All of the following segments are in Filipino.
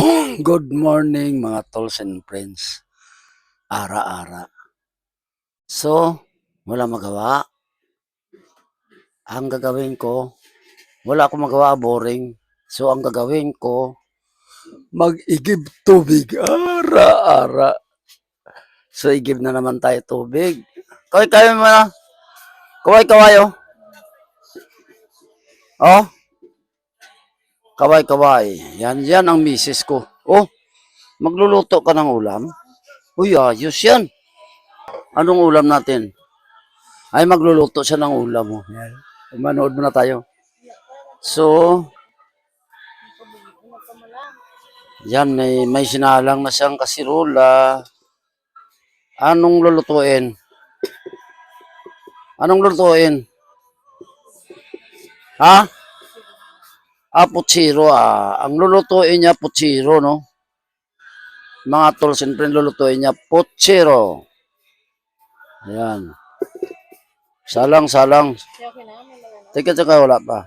Good morning mga tolls and friends. Ara-ara. So, wala magawa. Ang gagawin ko, wala akong magawa, boring. So, ang gagawin ko, mag-igib tubig. Ara-ara. So, igib na naman tayo tubig. Kaway kayo mo na. Kaway kawayo. Oh. Kaway kaway. Yan, yan ang misis ko. Oh, magluluto ka ng ulam? Uy, ayos yan. Anong ulam natin? Ay, magluluto siya ng ulam. Yan. Manood muna tayo. So, yan, may, may sinalang na siyang kasirola. Anong lulutuin? Anong lulutuin? Ha? Ah, putsiro ah. Ang lulutuin niya, putsiro, no? Mga and friends, lulutuin niya, putsiro. Ayan. Salang, salang. Teka, teka, wala pa.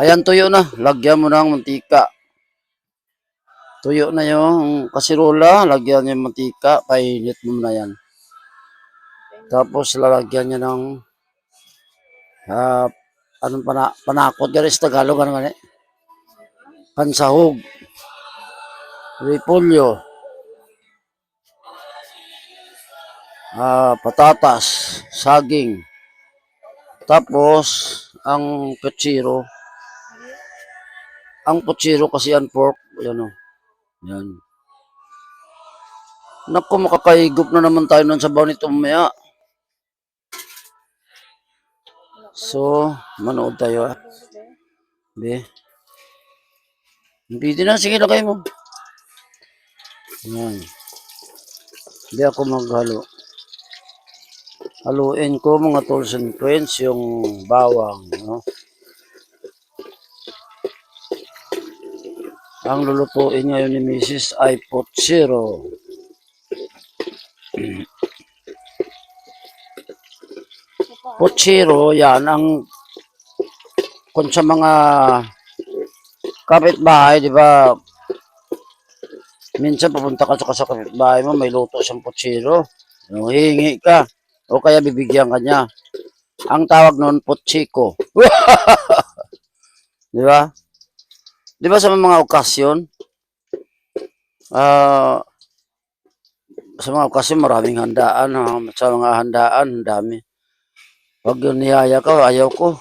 Ayan, tuyo na. Lagyan mo ng mantika. Tuyo na yung kasirola. Lagyan niya mantika. Painit mo na yan. Tapos, lalagyan niya ng ah, anong pana, panakot rin sa Tagalog, ano eh? Pansahog. Repolyo. Ah, patatas, saging. Tapos, ang putsiro. Ang putsiro kasi yan pork. Yan o. Yan. Naku, makakaigop na naman tayo ng sabaw nito mamaya. So, manood tayo ah. Be. Hindi na, sige lagay mo. Yan. Hindi ako maghalo. Haluin ko mga tools and friends yung bawang. No? Ang lulutuin ngayon ni Mrs. ay potsiro. Potsiro, yan ang kung sa mga kapitbahay, di ba, minsan pupunta ka sa kapitbahay mo, may luto siyang potsiro. No, hihingi ka. O kaya bibigyan ka niya. Ang tawag noon, potsiko. di ba? Di ba sa mga okasyon, ah, sa mga okasyon maraming handaan. ha? Sa mga handaan, dami. Pag yun niyaya ka, ayaw ko.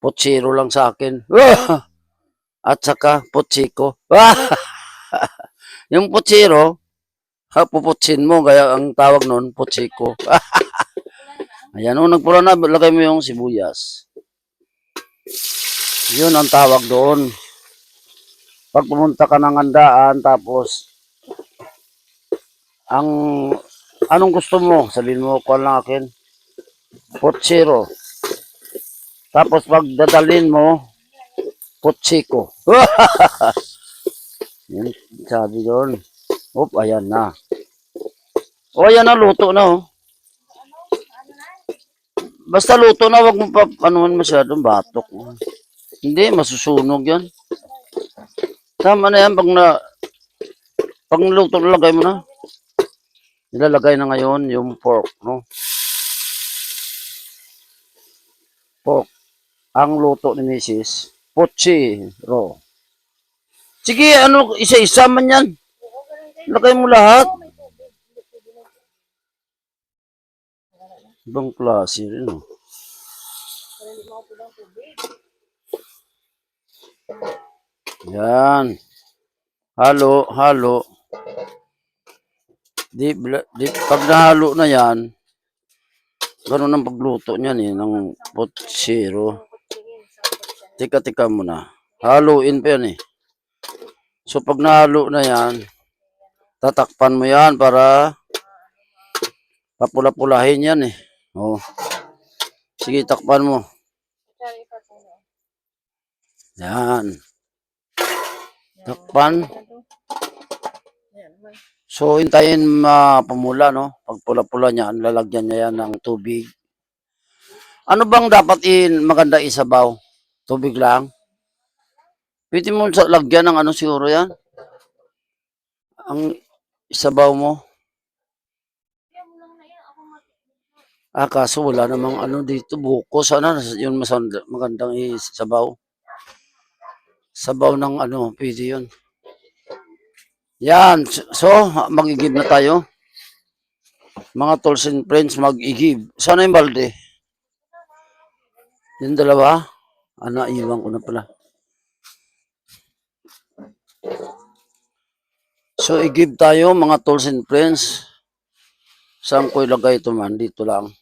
Potsiro lang sa akin. At saka, potsiko. yung potsiro, ha, puputsin mo, kaya ang tawag nun, potsiko. Ayan, o, nagpula na, lagay mo yung sibuyas. Yun ang tawag doon. Pag pumunta ka ng handaan, tapos, ang, anong gusto mo? Sabihin mo, kuha lang akin. Potsiro. Tapos pag dadalhin mo, potsiko. Yan, sabi doon. Op, ayan na. O, ayan na, luto na, oh. Basta luto na, wag mo pa, anuhan masyadong batok. Hindi, masusunog yan. Tama na yan, pag na, pag luto na, lagay mo na. Nilalagay na ngayon yung pork, no? Pork. Ang luto ni Mrs. Pochiro. Sige, ano, isa-isa man yan. Lagay mo lahat. Ibang klase rin, oh. Yan. Halo, halo. Di, di, pag nahalo na yan, ganun ang pagluto niyan eh, ng potsiro. Tika-tika muna. Haluin pa yan eh. So pag nahalo na yan, tatakpan mo yan para papula-pulahin yan eh. Oh. Sige, takpan mo. Yan. Takpan. So, hintayin mapumula, no? Pag pula-pula niya, lalagyan niya yan ng tubig. Ano bang dapat in maganda isabaw? Tubig lang? Pwede mo sa lagyan ng ano siguro yan? Ang isabaw mo. Ah, kaso wala namang ano dito, buko. Sana yun masand- magandang isabaw. Sabaw ng ano, pwede yun. Yan. So, mag-igib na tayo. Mga tools and friends, mag-igib. Sana yung balde? Yung dalawa? Ano, iwan ko na pala. So, i-give tayo mga tools and friends. Saan ko ilagay ito man? Dito lang.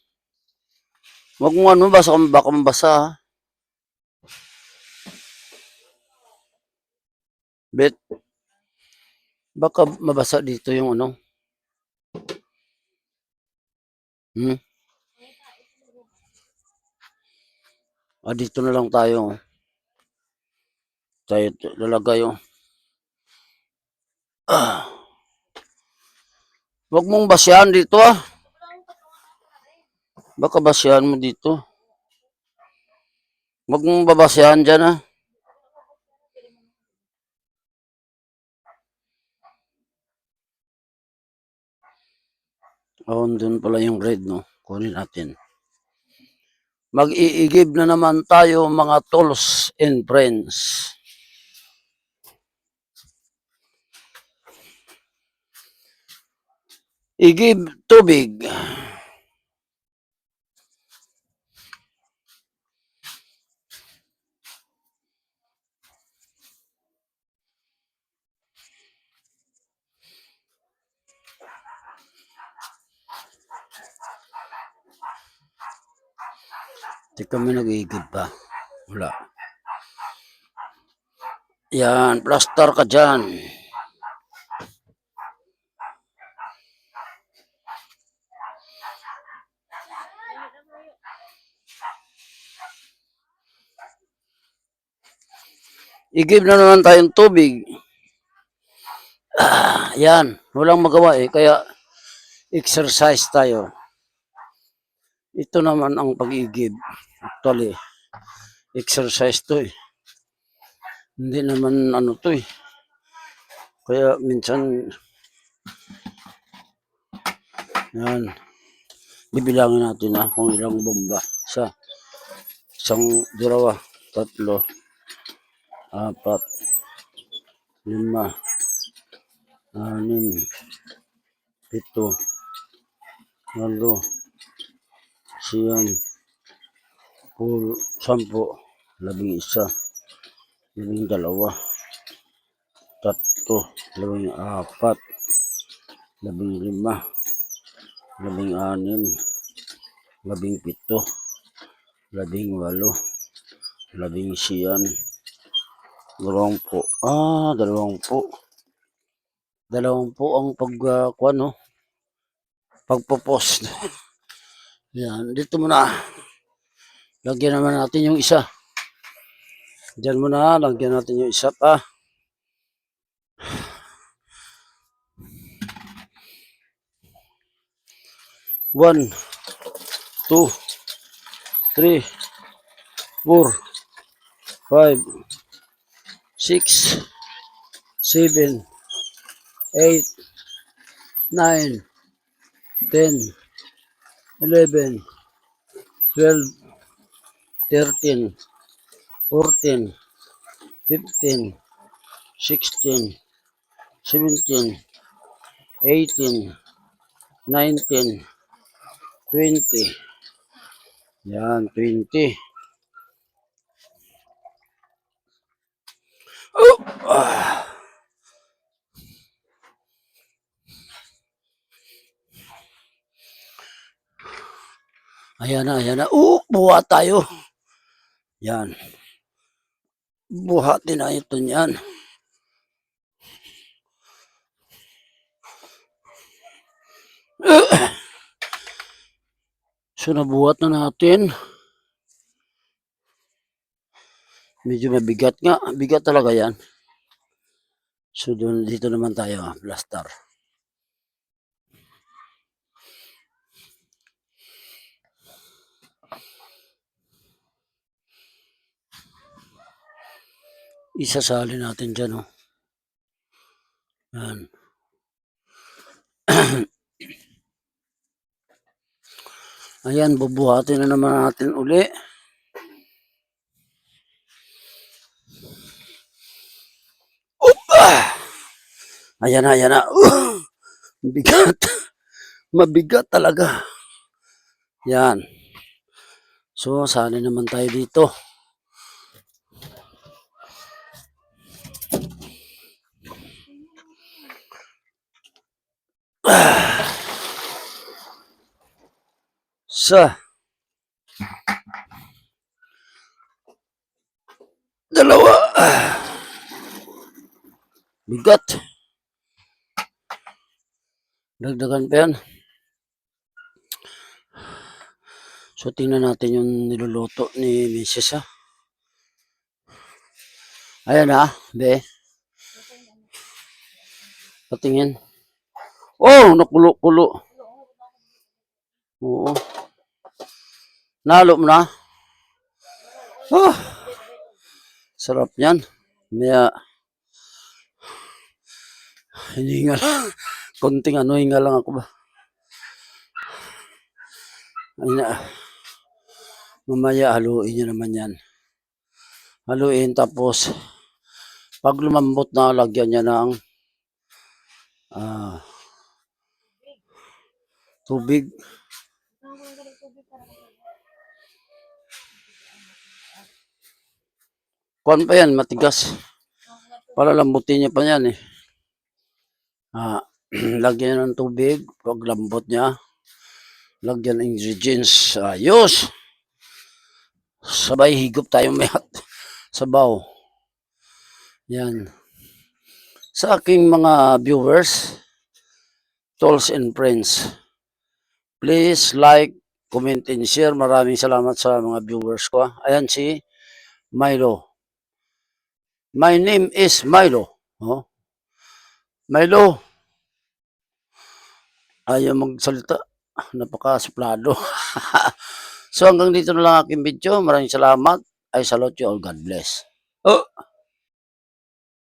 Huwag mo ano, basa kang baka mabasa. Bet, baka mabasa dito yung ano. Hmm? Ah, dito na lang tayo. Tayo lalagay yung Ah. Huwag mong basyahan dito ah. Baka basyahan mo dito. Huwag mong babasyahan dyan ah. Oh, dun pala yung red, no? Kunin natin. Mag-iigib na naman tayo mga tools and friends. Igib tubig. Di kami nag-iigib pa. Wala. Yan, plaster ka dyan. Igib na naman tayong tubig. Ah, yan, walang magawa eh. Kaya exercise tayo. Ito naman ang pag-igib. Actually, exercise to eh. Hindi naman ano to eh. Kaya minsan, yan, bibilangin natin ah kung ilang bomba. Sa isang dalawa, tatlo, apat, lima, anim, pito, walo, siyam, pul, sampu, labing isa, labing dalawa, tatlo, labing apat, labing lima, labing anim, labing pito, labing walo, labing siyan, dalawang po. Ah, dalawang po. Dalawang po ang pag, uh, no? Pagpo-post. Yan, dito muna. Lagyan naman natin yung isa. Diyan muna, lagyan natin yung isa pa. One, two, three, four, five, six, seven, eight, nine, ten, eleven, twelve, thirteen, fourteen, fifteen, sixteen, seventeen, eighteen, nineteen, twenty. Yan, twenty. Oh! Ah. Ayan na, ayan na. Oh, buha tayo. Yan. Buhatin na ito yan. So, nabuhat na natin. Medyo mabigat nga. Bigat talaga yan. So, dun, dito naman tayo, ah, plaster. Isasali natin dyan, oh. Yan. Ayan, bubuhatin na naman natin uli. Opa! Ayan na, ayan na. Uh! Bigat. Mabigat talaga. Yan. So, sali naman tayo dito. Sa. Dalawa. Bigat. Dagdagan pa yan. So, tingnan natin yung niluluto ni Mrs. Ayan ha, be. Patingin. Oh, nakulo-kulo. Oo. Nalo mo na. Ah, sarap yan. Maya, hininga lang. Konting ano, hinga lang ako ba. Ay na. Mamaya haluin nyo naman yan. Haluin tapos pag lumambot na lagyan niya ng ah, tubig. Kuan pa yan, matigas. Palalambutin niya pa yan eh. Ah, lagyan ng tubig. Pag lambot niya, lagyan ng ingredients. Ayos! Sabay higop tayo mayat. Sabaw. Yan. Sa aking mga viewers, tolls and friends, please like, comment, and share. Maraming salamat sa mga viewers ko. ah. Ayan si Milo. My name is Milo. Oh. Milo. Ayaw magsalita. Napaka-suplado. so hanggang dito na lang aking video. Maraming salamat. I salute you all. God bless. Oh.